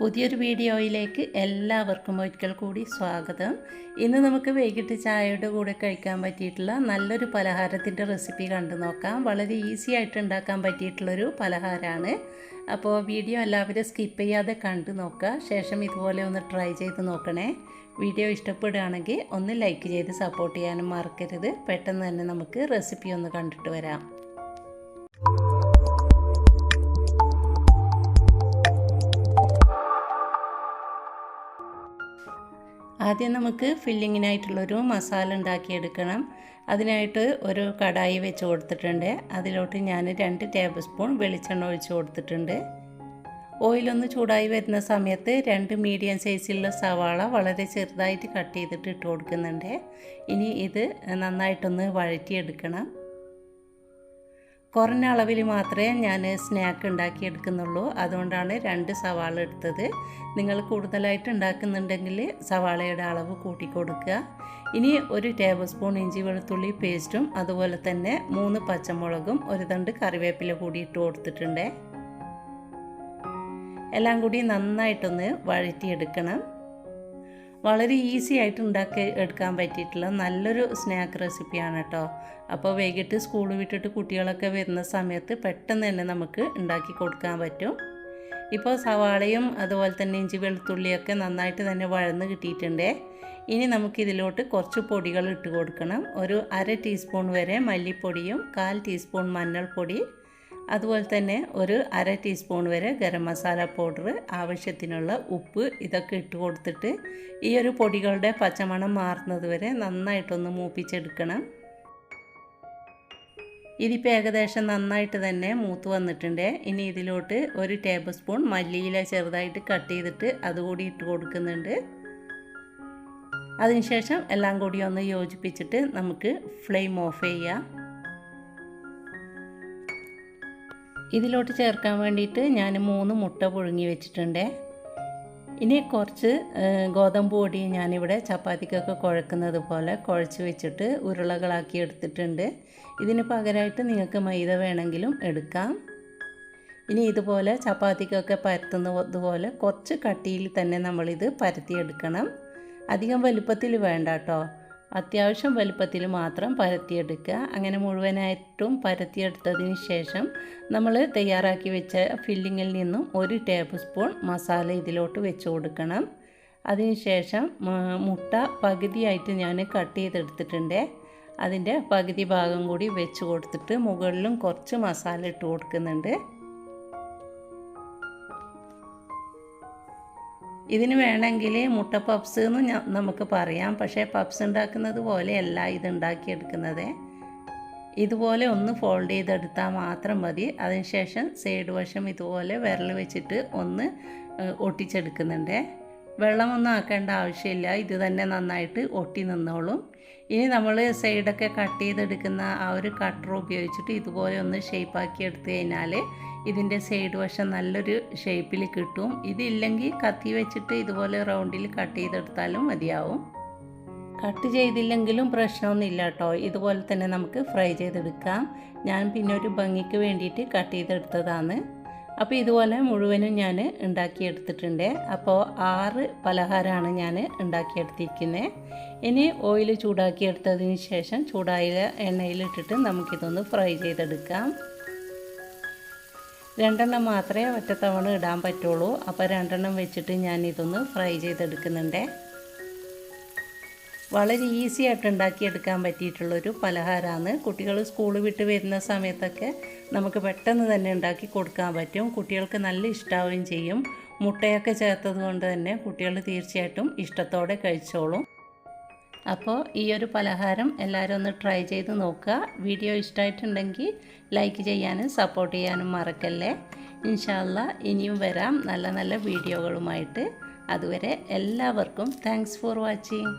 പുതിയൊരു വീഡിയോയിലേക്ക് എല്ലാവർക്കും ഒരിക്കൽ കൂടി സ്വാഗതം. ഇന്ന് നമുക്ക് വൈകിട്ട് ചായയുടെ കൂടെ കഴിക്കാൻ പറ്റിയിട്ടുള്ള നല്ലൊരു പലഹാരത്തിന്റെ റെസിപ്പി കണ്ടു നോക്കാം. വളരെ ഈസി ആയിട്ട് ഉണ്ടാക്കാൻ പറ്റിയിട്ടുള്ളൊരു പലഹാരമാണ്. അപ്പോൾ വീഡിയോ എല്ലാവരും സ്കിപ്പ് ചെയ്യാതെ കണ്ടു നോക്കുക. ശേഷം ഇതുപോലെ ഒന്ന് ട്രൈ ചെയ്ത് നോക്കണേ. വീഡിയോ ഇഷ്ടപ്പെടുകയാണെങ്കിൽ ഒന്ന് ലൈക്ക് ചെയ്ത് സപ്പോർട്ട് ചെയ്യാനും മറക്കരുത്. പെട്ടെന്ന് തന്നെ നമുക്ക് റെസിപ്പി ഒന്ന് കണ്ടിട്ട് വരാം. ആദ്യം നമുക്ക് ഫില്ലിങ്ങിനായിട്ടുള്ളൊരു മസാല ഉണ്ടാക്കിയെടുക്കണം. അതിനായിട്ട് ഒരു കടായി വെച്ച് കൊടുത്തിട്ടുണ്ട്. അതിലോട്ട് ഞാൻ രണ്ട് ടേബിൾ സ്പൂൺ വെളിച്ചെണ്ണ ഒഴിച്ച് കൊടുത്തിട്ടുണ്ട്. ഓയിലൊന്ന് ചൂടായി വരുന്ന സമയത്ത് രണ്ട് മീഡിയം സൈസിലുള്ള സവാള വളരെ ചെറുതായിട്ട് കട്ട് ചെയ്തിട്ട് ഇട്ട് കൊടുക്കുന്നുണ്ട്. ഇനി ഇത് നന്നായിട്ടൊന്ന് വഴറ്റിയെടുക്കണം. കുറഞ്ഞ അളവിൽ മാത്രമേ ഞാൻ സ്നാക്ക് ഉണ്ടാക്കി എടുക്കുന്നുള്ളൂ അതുകൊണ്ടാണ് രണ്ട് സവാള എടുത്തത്. നിങ്ങൾ കൂടുതലായിട്ട് ഉണ്ടാക്കുന്നുണ്ടെങ്കിൽ സവാളയുടെ അളവ് കൂട്ടി കൊടുക്കുക ഇനി ഒരു ടേബിൾ സ്പൂൺ ഇഞ്ചി വെളുത്തുള്ളി പേസ്റ്റും അതുപോലെ തന്നെ മൂന്ന് പച്ചമുളകും ഒരു തണ്ട് കറിവേപ്പില കൂടി ഇട്ട് കൊടുത്തിട്ടുണ്ട്. എല്ലാം കൂടി നന്നായിട്ടൊന്ന് വഴറ്റിയെടുക്കണം. വളരെ ഈസി ആയിട്ട് ഉണ്ടാക്കി എടുക്കാൻ പറ്റിയിട്ടുള്ള നല്ലൊരു സ്നാക്ക് റെസിപ്പിയാണ് കേട്ടോ അപ്പോൾ വൈകിട്ട് സ്കൂൾ വിട്ടിട്ട് കുട്ടികളൊക്കെ വരുന്ന സമയത്ത് പെട്ടെന്ന് തന്നെ നമുക്ക് ഉണ്ടാക്കി കൊടുക്കാൻ പറ്റും. ഇപ്പോൾ സവാളയും അതുപോലെ തന്നെ ഇഞ്ചി വെളുത്തുള്ളിയൊക്കെ നന്നായിട്ട് തന്നെ വഴന്ന് കിട്ടിയിട്ടുണ്ട്. ഇനി നമുക്കിതിലോട്ട് കുറച്ച് പൊടികൾ ഇട്ട് കൊടുക്കണം. ഒരു അര ടീസ്പൂൺ വരെ മല്ലിപ്പൊടിയും കാൽ ടീസ്പൂൺ മഞ്ഞൾപ്പൊടി അതുപോലെ തന്നെ ഒരു അര ടീസ്പൂൺ വരെ ഗരം മസാല പൗഡർ ആവശ്യത്തിനുള്ള ഉപ്പ് ഇതൊക്കെ ഇട്ട് കൊടുത്തിട്ട് ഈ ഒരു പൊടികളുടെ പച്ചമണം മാറുന്നത് വരെ നന്നായിട്ടൊന്ന് മൂപ്പിച്ചെടുക്കണം. ഇതിപ്പോൾ ഏകദേശം നന്നായിട്ട് തന്നെ മൂത്ത് വന്നിട്ടുണ്ട്. ഇനി ഇതിലോട്ട് ഒരു ടേബിൾ സ്പൂൺ മല്ലിയില ചെറുതായിട്ട് കട്ട് ചെയ്തിട്ട് അതുകൂടി ഇട്ട് കൊടുക്കുന്നുണ്ട്. അതിനുശേഷം എല്ലാം കൂടി ഒന്ന് യോജിപ്പിച്ചിട്ട് നമുക്ക് ഫ്ലെയിം ഓഫ് ചെയ്യാം. ഇതിലോട്ട് ചേർക്കാൻ വേണ്ടിയിട്ട് ഞാൻ മൂന്ന് മുട്ട പുഴുങ്ങി വെച്ചിട്ടുണ്ട്. ഇനി കുറച്ച് ഗോതമ്പ് പൊടി ഞാനിവിടെ ചപ്പാത്തിക്കൊക്കെ കുഴക്കുന്നത് പോലെ കുഴച്ച് വെച്ചിട്ട് ഉരുളകളാക്കി എടുത്തിട്ടുണ്ട്. ഇതിന് പകരമായിട്ട് നിങ്ങൾക്ക് മൈദ വേണമെങ്കിലും എടുക്കാം. ഇനി ഇതുപോലെ ചപ്പാത്തിക്കൊക്കെ പരത്തുന്നതുപോലെ കുറച്ച് കട്ടിയിൽ തന്നെ നമ്മളിത് പരത്തിയെടുക്കണം. അധികം വലുപ്പത്തിൽ വേണ്ട കേട്ടോ. അത്യാവശ്യം വലുപ്പത്തിൽ മാത്രം പരത്തിയെടുക്കുക. അങ്ങനെ മുഴുവനായിട്ടും പരത്തിയെടുത്തതിന് ശേഷം നമ്മൾ തയ്യാറാക്കി വെച്ച ഫില്ലിങ്ങിൽ നിന്നും ഒരു ടേബിൾ സ്പൂൺ മസാല ഇതിലോട്ട് വെച്ച് കൊടുക്കണം. അതിനുശേഷം മുട്ട പകുതിയായിട്ട് ഞാൻ കട്ട് ചെയ്തെടുത്തിട്ടുണ്ട്. അതിന്റെ പകുതി ഭാഗം കൂടി വെച്ച് കൊടുത്തിട്ട് മുകളിലും കുറച്ച് മസാല ഇട്ട് കൊടുക്കുന്നുണ്ട്. ഇതിന് വേണമെങ്കിൽ മുട്ട പപ്സ് എന്ന് നമുക്ക് പറയാം. പക്ഷേ പപ്സ് ഉണ്ടാക്കുന്നത് പോലെയല്ല ഇത് ഉണ്ടാക്കിയെടുക്കുന്നത്. ഇതുപോലെ ഒന്ന് ഫോൾഡ് ചെയ്തെടുത്താൽ മാത്രം മതി. അതിനുശേഷം സൈഡ് വശം ഇതുപോലെ വിരൽ വെച്ചിട്ട് ഒന്ന് ഒട്ടിച്ചെടുക്കുന്നുണ്ട്. വെള്ളമൊന്നും ആക്കേണ്ട ആവശ്യമില്ല. ഇത് തന്നെ നന്നായിട്ട് ഒട്ടി നിന്നോളും. ഇനി നമ്മൾ സൈഡൊക്കെ കട്ട് ചെയ്തെടുക്കുന്ന ആ ഒരു കട്ടർ ഉപയോഗിച്ചിട്ട് ഇതുപോലെ ഒന്ന് ഷേപ്പാക്കി എടുത്തു കഴിഞ്ഞാൽ ഇതിന്റെ സൈഡ് വശം നല്ലൊരു ഷേപ്പിൽ കിട്ടും. ഇതില്ലെങ്കിൽ കത്തി വെച്ചിട്ട് ഇതുപോലെ റൗണ്ടിൽ കട്ട് ചെയ്തെടുത്താലും മതിയാവും. കട്ട് ചെയ്തില്ലെങ്കിലും പ്രശ്നമൊന്നുമില്ല കേട്ടോ ഇതുപോലെ തന്നെ നമുക്ക് ഫ്രൈ ചെയ്തെടുക്കാം. ഞാൻ പിന്നെ ഒരു ഭംഗിക്ക് വേണ്ടിയിട്ട് കട്ട് ചെയ്തെടുത്തതാണ്. അപ്പോൾ ഇതുപോലെ മുഴുവനും ഞാൻ ഉണ്ടാക്കിയെടുത്തിട്ടുണ്ട്. അപ്പോൾ ആറ് പലഹാരമാണ് ഞാൻ ഉണ്ടാക്കിയെടുത്തിരിക്കുന്നത് ഇനി ഓയിൽ ചൂടാക്കിയെടുത്തതിന് ശേഷം ചൂടായ എണ്ണയിലിട്ടിട്ട് നമുക്കിതൊന്ന് ഫ്രൈ ചെയ്തെടുക്കാം. രണ്ടെണ്ണം മാത്രമേ ഒറ്റത്തവണ ഇടാൻ പറ്റുള്ളൂ. അപ്പോൾ രണ്ടെണ്ണം വെച്ചിട്ട് ഞാൻ ഇതൊന്ന് ഫ്രൈ ചെയ്തെടുക്കുന്നുണ്ട്. വളരെ ഈസി ആയിട്ട് ഉണ്ടാക്കിയെടുക്കാൻ പറ്റിയിട്ടുള്ളൊരു പലഹാരമാണ്. കുട്ടികൾ സ്കൂൾ വിട്ട് വരുന്ന സമയത്തൊക്കെ നമുക്ക് പെട്ടെന്ന് തന്നെ ഉണ്ടാക്കി കൊടുക്കാൻ പറ്റും. കുട്ടികൾക്ക് നല്ല ഇഷ്ടാവുകയും ചെയ്യും. മുട്ടയൊക്കെ ചേർത്തത് കൊണ്ട് തന്നെ കുട്ടികൾ തീർച്ചയായിട്ടും ഇഷ്ടത്തോടെ കഴിച്ചോളും. അപ്പോൾ ഈ ഒരു പലഹാരം എല്ലാവരും ഒന്ന് ട്രൈ ചെയ്ത് നോക്കുക. വീഡിയോ ഇഷ്ടമായിട്ടുണ്ടെങ്കിൽ ലൈക്ക് ചെയ്യാനും സപ്പോർട്ട് ചെയ്യാനും മറക്കല്ലേ? ഇൻഷാല്ല ഇനിയും വരാം. നല്ല നല്ല വീഡിയോകളുമായിട്ട്. അതുവരെ എല്ലാവർക്കും താങ്ക്സ് ഫോർ വാച്ചിങ്